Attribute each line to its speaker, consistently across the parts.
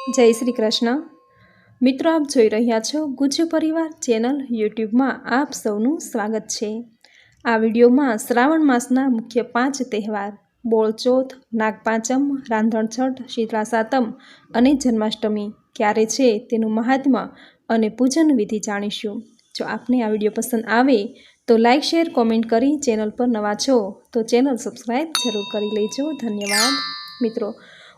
Speaker 1: જય શ્રી કૃષ્ણ. મિત્રો, આપ જોઈ રહ્યા છો ગુજ્જુ પરિવાર ચેનલ યુટ્યુબમાં આપ સૌનું સ્વાગત છે. આ વિડીયોમાં શ્રાવણ માસના મુખ્ય પાંચ તહેવાર બોળચોથ, નાગપાંચમ, રાંધણછઠ શીતળા સાતમ અને જન્માષ્ટમી ક્યારે છે તેનું મહાત્મ્ય અને પૂજન વિધિ જાણીશું. જો આપને આ વીડિયો પસંદ આવે તો લાઇક શેર, કોમેન્ટ કરી ચેનલ પર નવા છો તો ચેનલ સબસ્ક્રાઈબ જરૂર કરી લેજો. ધન્યવાદ. મિત્રો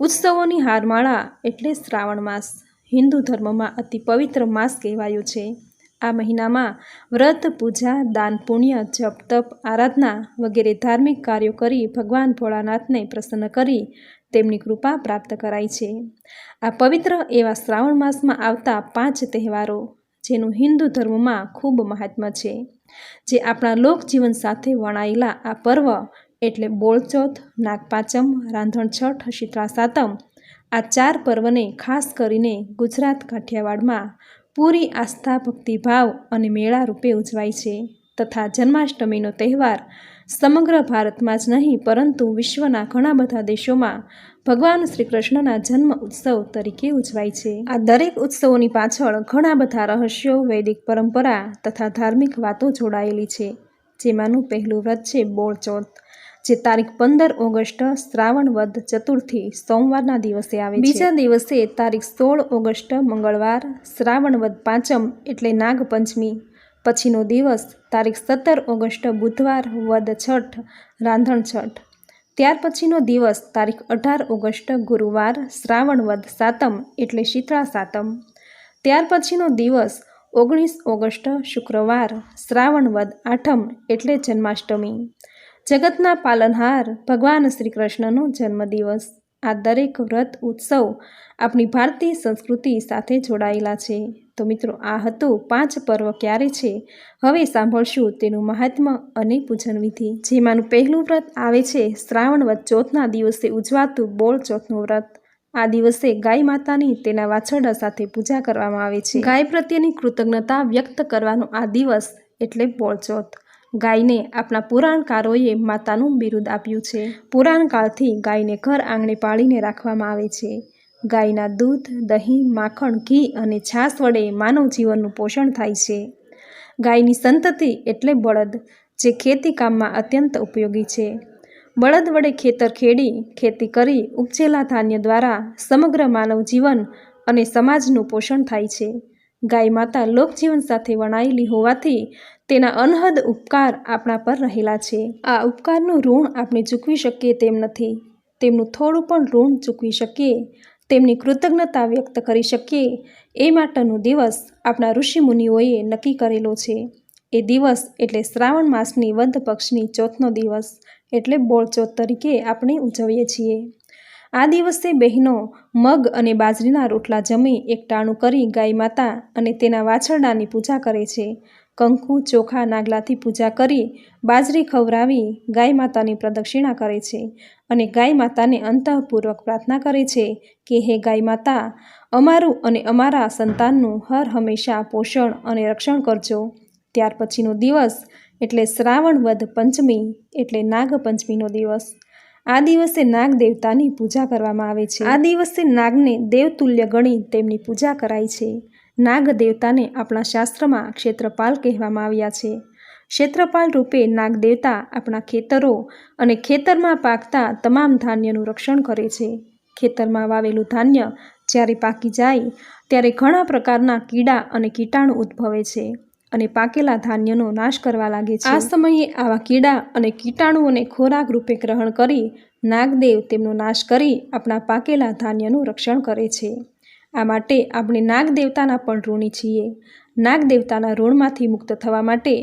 Speaker 1: ઉત્સવોની હારમાળા એટલે શ્રાવણ માસ. હિન્દુ ધર્મમાં અતિ પવિત્ર માસ કહેવાયો છે. આ મહિનામાં વ્રત, પૂજા, દાન, પુણ્ય, જપ, તપ, આરાધના વગેરે ધાર્મિક કાર્યો કરી ભગવાન ભોળાનાથને પ્રસન્ન કરી તેમની કૃપા પ્રાપ્ત કરાય છે. આ પવિત્ર એવા શ્રાવણ માસમાં આવતા પાંચ તહેવારો, જેનું હિન્દુ ધર્મમાં ખૂબ મહાત્મ્ય છે, જે આપણા લોકજીવન સાથે વણાયેલા આ પર્વ એટલે બોળચોથ નાગપાંચમ રાંધણછઠ શીતળા સાતમ. આ ચાર પર્વને ખાસ કરીને ગુજરાત કાઠિયાવાડમાં પૂરી આસ્થા, ભક્તિભાવ અને મેળા રૂપે ઉજવાય છે તથા જન્માષ્ટમીનો તહેવાર સમગ્ર ભારતમાં જ નહીં, પરંતુ વિશ્વના ઘણા બધા દેશોમાં ભગવાન શ્રી કૃષ્ણના જન્મ ઉત્સવ તરીકે ઉજવાય છે. આ દરેક ઉત્સવોની પાછળ ઘણા બધા રહસ્યો, વૈદિક પરંપરા તથા ધાર્મિક વાતો જોડાયેલી છે. જેમાંનું પહેલું વ્રત છે બોળચોથ જે તારીખ પંદર ઓગસ્ટ શ્રાવણ વદ ચતુર્થી સોમવારના દિવસે આવે બીજા દિવસે તારીખ સોળ ઓગસ્ટ મંગળવાર શ્રાવણ વદ પાંચમ એટલે નાગપંચમી. પછીનો દિવસ તારીખ સત્તર ઓગસ્ટ બુધવાર વદ છઠ રાંધણ છઠ. ત્યાર પછીનો દિવસ તારીખ અઢાર ઓગસ્ટ ગુરુવાર શ્રાવણ વદ સાતમ એટલે શીતળા સાતમ. ત્યાર પછીનો દિવસ ઓગણીસ ઓગસ્ટ શુક્રવાર શ્રાવણ વદ આઠમ એટલે જન્માષ્ટમી. જગતના પાલનહાર ભગવાન શ્રી કૃષ્ણનો જન્મદિવસ. આ દરેક વ્રત ઉત્સવ આપણી ભારતીય સંસ્કૃતિ સાથે જોડાયેલા છે. તો મિત્રો, આ હતું પાંચ પર્વ ક્યારે છે? હવે સાંભળશું તેનું મહાત્મ્ય અને પૂજન વિધિ. જેમાંનું પહેલું વ્રત આવે છે શ્રાવણ વત ચોથના દિવસે ઉજવાતું બોળ ચોથનું વ્રત. આ દિવસે ગાય માતાની તેના વાછરડા સાથે પૂજા કરવામાં આવે છે. ગાય પ્રત્યેની કૃતજ્ઞતા વ્યક્ત કરવાનો આ દિવસ એટલે બોળચોથ ગાયને આપણા પુરાણકારોએ માતાનું બિરુદ આપ્યું છે. પુરાણકાળથી ગાયને ઘર આંગણે પાળીને રાખવામાં આવે છે. ગાયના દૂધ, દહીં, માખણ, ઘી અને છાશ વડે માનવ જીવનનું પોષણ થાય છે. ગાયની સંતતિ એટલે બળદ, જે ખેતી કામમાં અત્યંત ઉપયોગી છે. બળદ વડે ખેતર ખેડી, ખેતી કરી, ઉપજેલા ધાન્ય દ્વારા સમગ્ર માનવ જીવન અને સમાજનું પોષણ થાય છે. ગાય માતા લોકજીવન સાથે વણાયેલી હોવાથી તેના અનહદ ઉપકાર આપણા પર રહેલા છે. આ ઉપકારનું ઋણ આપણે ચૂકવી શકીએ તેમ નથી. તેમનું થોડું પણ ઋણ ચૂકવી શકીએ. તેમની કૃતજ્ઞતા વ્યક્ત કરી શકીએ. એ માટેનો દિવસ આપણા ઋષિમુનિઓએ નક્કી કરેલો છે. એ દિવસ એટલે શ્રાવણ માસની વધ પક્ષની ચોથનો દિવસ, એટલે બોળચોથ તરીકે આપણે ઉજવીએ છીએ. આ દિવસે બહેનો મગ અને બાજરીના રોટલા જમી એકટાણું કરી ગાય માતા અને તેના વાછરડાની પૂજા કરે છે. કંકુ, ચોખા, નાગલાથી પૂજા કરી બાજરી ખવરાવી ગાય માતાની પ્રદક્ષિણા કરે છે અને ગાય માતાને અંતઃપૂર્વક પ્રાર્થના કરે છે કે, હે ગાય માતા, અમારું અને અમારા સંતાનનું હર હંમેશા પોષણ અને રક્ષણ કરજો. ત્યાર પછીનો દિવસ એટલે શ્રાવણ વધ પંચમી એટલે નાગપંચમીનો દિવસ. આ દિવસે નાગ દેવતાની પૂજા કરવામાં આવે છે. આ દિવસે નાગને દેવતુલ્ય ગણી તેમની પૂજા કરાય છે. નાગ દેવતાને આપણા શાસ્ત્રમાં ક્ષેત્રપાલ કહેવામાં આવ્યા છે. ક્ષેત્રપાલ રૂપે નાગ દેવતા આપણા ખેતરો અને ખેતરમાં પાકતા તમામ ધાન્યનું રક્ષણ કરે છે. ખેતરમાં વાવેલું ધાન્ય જ્યારે પાકી જાય, ત્યારે ઘણા પ્રકારના કીડા અને કીટાણુ ઉદ્ભવે છે. અને પાકેલા ધાન્યનો નાશ કરવા લાગે છે. આ સમયે આવા કીડા અને કીટાણુઓને ખોરાક રૂપે ગ્રહણ કરી નાગદેવ તેમનો નાશ કરી આપણા પાકેલા ધાન્યનું રક્ષણ કરે છે. આ માટે આપણે નાગ દેવતાના પણ ઋણી છીએ. નાગ દેવતાના ઋણમાંથી મુક્ત થવા માટે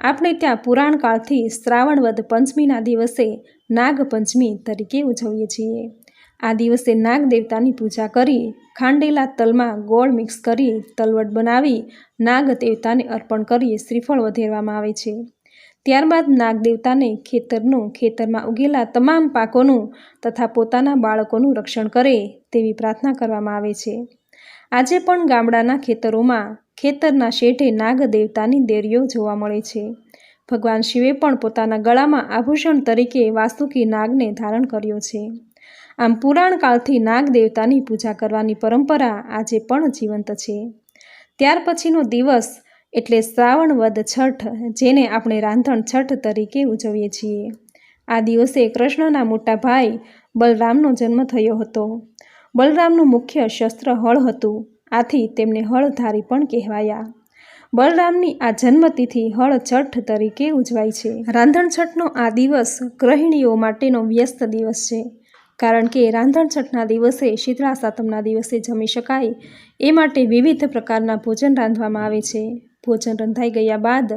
Speaker 1: આપણે ત્યાં પુરાણકાળથી શ્રાવણ વધ પંચમીના દિવસે નાગપંચમી તરીકે ઉજવીએ છીએ. આ દિવસે નાગ દેવતાની પૂજા કરી, ખાંડેલા તલમાં ગોળ મિક્સ કરી, તલવટ બનાવી, નાગ દેવતાને અર્પણ કરી શ્રીફળ વધેરવામાં આવે છે. ત્યારબાદ નાગ દેવતાને ખેતરનું, ખેતરમાં ઉગેલા તમામ પાકોનું તથા પોતાના બાળકોનું રક્ષણ કરે તેવી પ્રાર્થના કરવામાં આવે છે. આજે પણ ગામડાના ખેતરોમાં, ખેતરના શેઠે નાગ દેવતાની દેરીઓ જોવા મળે છે. ભગવાન શિવે પણ પોતાના ગળામાં આભૂષણ તરીકે વાસુકી નાગને ધારણ કર્યો છે. આમ પુરાણકાળથી નાગ દેવતાની પૂજા કરવાની પરંપરા આજે પણ જીવંત છે. ત્યાર પછીનો દિવસ એટલે શ્રાવણ વદ છઠ, જેને આપણે રાંધણ છઠ તરીકે ઉજવીએ છીએ. આ દિવસે કૃષ્ણના મોટા ભાઈ બલરામનો જન્મ થયો હતો. બલરામનું મુખ્ય શસ્ત્ર હળ હતું, આથી તેમને હળધારી પણ કહેવાયા. બલરામની આ જન્મતિથિ હળ છઠ તરીકે ઉજવાય છે. રાંધણ છઠનો આ દિવસ ગૃહિણીઓ માટેનો વ્યસ્ત દિવસ છે. કારણ કે રાંધણ છઠના દિવસે શીતળા સાતમના દિવસે જમી શકાય એ માટે વિવિધ પ્રકારના ભોજન રાંધવામાં આવે છે. ભોજન રંધાઈ ગયા બાદ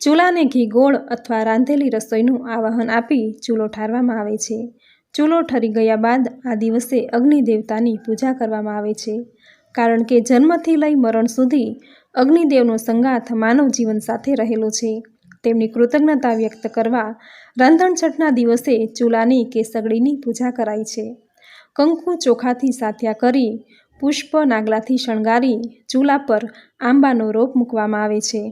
Speaker 1: ચૂલાને ઘી ગોળ અથવા રાંધેલી રસોઈનું આવાહન આપી ચૂલો ઠારવામાં આવે છે. ચૂલો ઠરી ગયા બાદ આ દિવસે અગ્નિ દેવતાની પૂજા કરવામાં આવે છે. કારણ કે જન્મથી લઈ મરણ સુધી અગ્નિદેવનો સંગાથ માનવ જીવન સાથે રહેલો છે. તેમની કૃતજ્ઞતા વ્યક્ત કરવા રંધણછઠના દિવસે ચૂલાની કે સગડીની પૂજા કરાય છે. કંકુ ચોખાથી સાથ્યા કરી પુષ્પ નાગલાથી શણગારી ચૂલા પર આંબાનો રોપ મૂકવામાં આવે છે.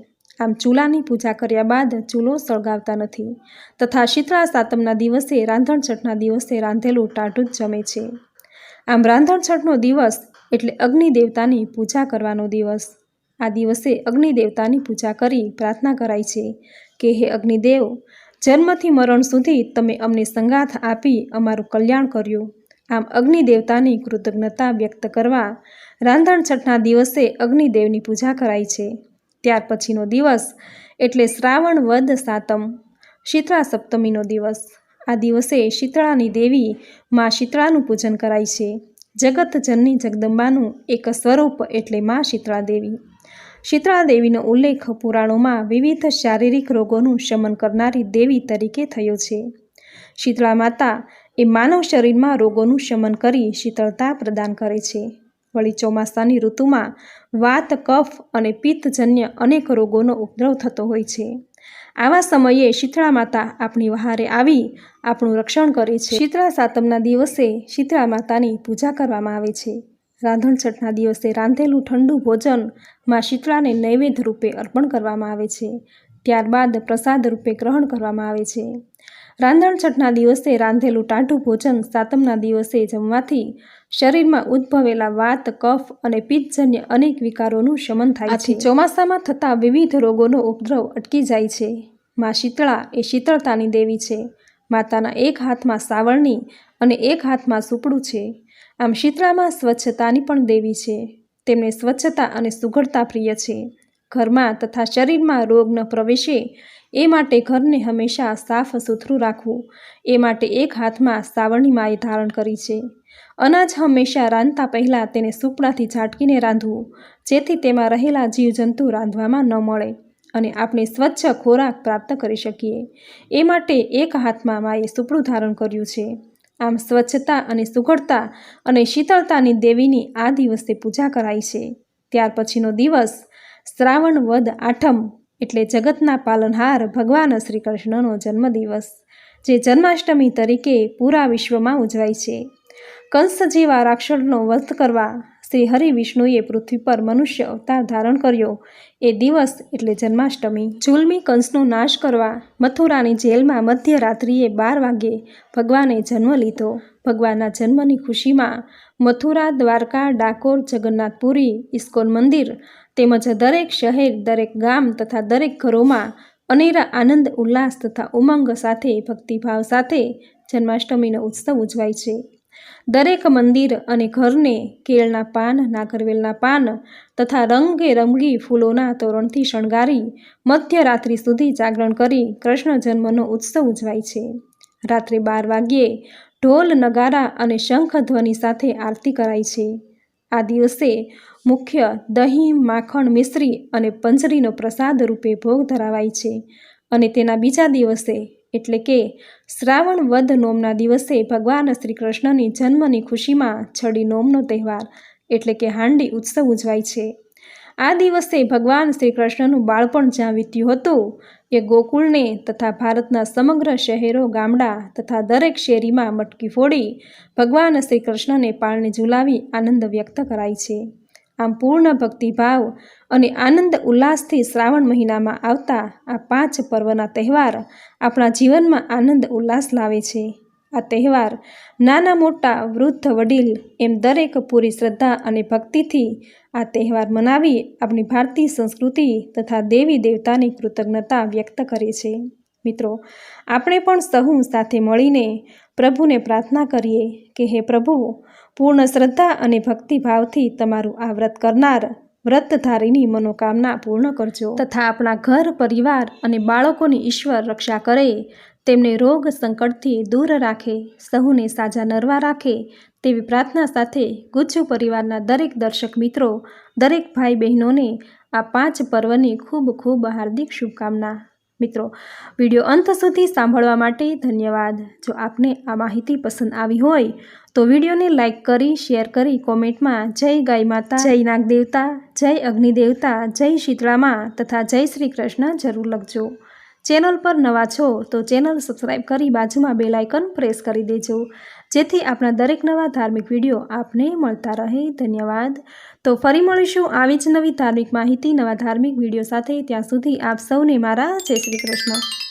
Speaker 1: આમ ચૂલાની પૂજા કર્યા બાદ ચૂલો સળગાવતા નથી તથા શીતળા સાતમના દિવસે રાંધણછઠના દિવસે રાંધેલું ટાઢું જ જમે છે. આમ રાંધણછઠનો દિવસ એટલે અગ્નિ દેવતાની પૂજા કરવાનો દિવસ. આ દિવસે અગ્નિ દેવતાની પૂજા કરી પ્રાર્થના કરાય છે કે હે અગ્નિદેવ, જન્મથી મરણ સુધી તમે અમને સંગાથ આપી અમારું કલ્યાણ કર્યું. આમ અગ્નિ દેવતાની કૃતજ્ઞતા વ્યક્ત કરવા રાંધણ છઠના દિવસે અગ્નિદેવની પૂજા કરાય છે. ત્યાર પછીનો દિવસ એટલે શ્રાવણ વદ સાતમ, શીતળા સપ્તમીનો દિવસ. આ દિવસે શીતળાની દેવી માં શીતળાનું પૂજન કરાય છે. જગત જનની જગદંબાનું એક સ્વરૂપ એટલે માં શીતળા દેવી શીતળા દેવીનો ઉલ્લેખ પુરાણોમાં વિવિધ શારીરિક રોગોનું શમન કરનારી દેવી તરીકે થયો છે. શીતળા માતા એ માનવ શરીરમાં રોગોનું શમન કરી શીતળતા પ્રદાન કરે છે. વળી ચોમાસાની ઋતુમાં વાત, કફ અને પિત્તજન્ય અનેક રોગોનો ઉપદ્રવ થતો હોય છે. આવા સમયે શીતળા માતા આપણી વહારે આવી આપણું રક્ષણ કરે છે. શીતળા સાતમના દિવસે શીતળા માતાની પૂજા કરવામાં આવે છે. રાંધણ છઠના દિવસે રાંધેલું ઠંડુ ભોજનમાં શીતળાને નૈવેદ્ય રૂપે અર્પણ કરવામાં આવે છે. ત્યારબાદ પ્રસાદ રૂપે ગ્રહણ કરવામાં આવે છે. રાંધણ છઠના દિવસે રાંધેલું ટાઢું ભોજન સાતમના દિવસે જમવાથી શરીરમાં ઉદ્ભવેલા વાત કફ અને પિત્તજન્ય અનેક વિકારોનું શમન થાય છે. ચોમાસામાં થતા વિવિધ રોગોનો ઉપદ્રવ અટકી જાય છે. માં શીતળા એ શીતળતાની દેવી છે. માતાના એક હાથમાં સાવરણી અને એક હાથમાં સુપડું છે. આમ શીતળામાં સ્વચ્છતાની પણ દેવી છે. તેમને સ્વચ્છતા અને સુઘડતા પ્રિય છે. ઘરમાં તથા શરીરમાં રોગ ન પ્રવેશે એ માટે ઘરને હંમેશા સાફ સુથરું રાખવું એ માટે એક હાથમાં સાવરણી માએ ધારણ કરી છે. અનાજ હંમેશા રાંધતા પહેલાં તેને સુપડાથી ઝાટકીને રાંધવું, જેથી તેમાં રહેલા જીવજંતુ રાંધવામાં ન મળે. અને આપણે સ્વચ્છ ખોરાક પ્રાપ્ત કરી શકીએ. એ માટે એક હાથમાં માએ સુપડું ધારણ કર્યું છે. આમ સ્વચ્છતા અને સુઘડતા અને શીતળતાની દેવીની આ દિવસે પૂજા કરાય છે. ત્યાર પછીનો દિવસ, શ્રાવણ વદ આઠમ, એટલે જગતના પાલનહાર ભગવાન શ્રી કૃષ્ણનો જન્મદિવસ, જે જન્માષ્ટમી તરીકે પૂરા વિશ્વમાં ઉજવાય છે. કંસ જેવા રાક્ષસનો વધ કરવા શ્રી હરિ વિષ્ણુએ પૃથ્વી પર મનુષ્ય અવતાર ધારણ કર્યો. એ દિવસ એટલે જન્માષ્ટમી. જુલમી કંસનો નાશ કરવા મથુરાની જેલમાં મધ્યરાત્રિએ બાર વાગ્યે ભગવાને જન્મ લીધો. ભગવાનના જન્મની ખુશીમાં મથુરા, દ્વારકા, ડાકોર જગન્નાથપુરી ઇસ્કોન મંદિર તેમજ દરેક શહેર, દરેક ગામ તથા દરેક ઘરોમાં અનેરા આનંદ, ઉલ્લાસ તથા ઉમંગ સાથે ભક્તિભાવ સાથે જન્માષ્ટમીનો ઉત્સવ ઉજવાય છે. દરેક મંદિર અને ઘરને કેળના પાન, નાગરવેલના પાન તથા રંગે રંગી ફૂલોના તોરણથી શણગારી મધ્યરાત્રિ સુધી જાગરણ કરી કૃષ્ણ જન્મનો ઉત્સવ ઉજવાય છે. રાત્રે બાર વાગ્યે ઢોલ, નગારા અને શંખ ધ્વનિ સાથે આરતી કરાય છે. આ દિવસે મુખ્ય દહીં, માખણ, મિશ્રી અને પંજરીનો પ્રસાદ રૂપે ભોગ ધરાવાય છે અને તેના બીજા દિવસે એટલે કે શ્રાવણ વધ નોમના દિવસે ભગવાન શ્રી કૃષ્ણની જન્મની ખુશીમાં છડી નોમનો તહેવાર એટલે કે હાંડી ઉત્સવ ઉજવાય છે. આ દિવસે ભગવાન શ્રી કૃષ્ણનું બાળપણ જ્યાં વીત્યું હતું, એ ગોકુળને તથા ભારતના સમગ્ર શહેરો, ગામડા તથા દરેક શેરીમાં મટકી ફોડી ભગવાન શ્રી કૃષ્ણને પાળને ઝુલાવી આનંદ વ્યક્ત કરાય છે. આમ પૂર્ણ ભક્તિભાવ અને આનંદ ઉલ્લાસથી શ્રાવણ મહિનામાં આવતા આ પાંચ પર્વના તહેવાર આપણા જીવનમાં આનંદ ઉલ્લાસ લાવે છે. આ તહેવાર નાના મોટા વૃદ્ધ વડીલ એમ દરેક પૂરી શ્રદ્ધા અને ભક્તિથી આ તહેવાર મનાવી આપણી ભારતીય સંસ્કૃતિ તથા દેવી દેવતાની કૃતજ્ઞતા વ્યક્ત કરે છે. મિત્રો, આપણે પણ સહુ સાથે મળીને પ્રભુને પ્રાર્થના કરીએ કે હે પ્રભુ, પૂર્ણ શ્રદ્ધા અને ભક્તિભાવથી તમારું આ વ્રત કરનાર વ્રતધારીની મનોકામના પૂર્ણ કરજો. તથા આપણા ઘર, પરિવાર અને બાળકોની ઈશ્વર રક્ષા કરે, તેમને રોગ સંકટથી દૂર રાખે, સહુને સાજા નરવા રાખે તેવી પ્રાર્થના સાથે ગુજ્જુ પરિવારના દરેક દર્શક મિત્રો, દરેક ભાઈ બહેનોને આ પાંચ પર્વની ખૂબ ખૂબ હાર્દિક શુભકામના મિત્રો, વીડિયો અંત સુધી સાંભળવા માટે ધન્યવાદ. જો આપને આ માહિતી પસંદ આવી હોય, તો વિડીયોને લાઇક કરી, શેર કરી કોમેન્ટમાં જય ગાય માતા, જય નાગ દેવતા જય અગ્નિદેવતા, જય શીતળામાં તથા જય શ્રી કૃષ્ણ જરૂર લખજો. ચેનલ પર નવા છો તો ચેનલ સબસ્ક્રાઈબ કરી બાજુમાં બેલ આઇકન પ્રેસ કરી દેજો. જેથી આપણા દરેક નવા ધાર્મિક વીડિયો આપને મળતા રહે. ધન્યવાદ. તો ફરી મળીશું આવી જ નવી ધાર્મિક માહિતી, નવા ધાર્મિક વીડિયો સાથે. ત્યાં સુધી આપ સૌને મારા જય શ્રી કૃષ્ણ.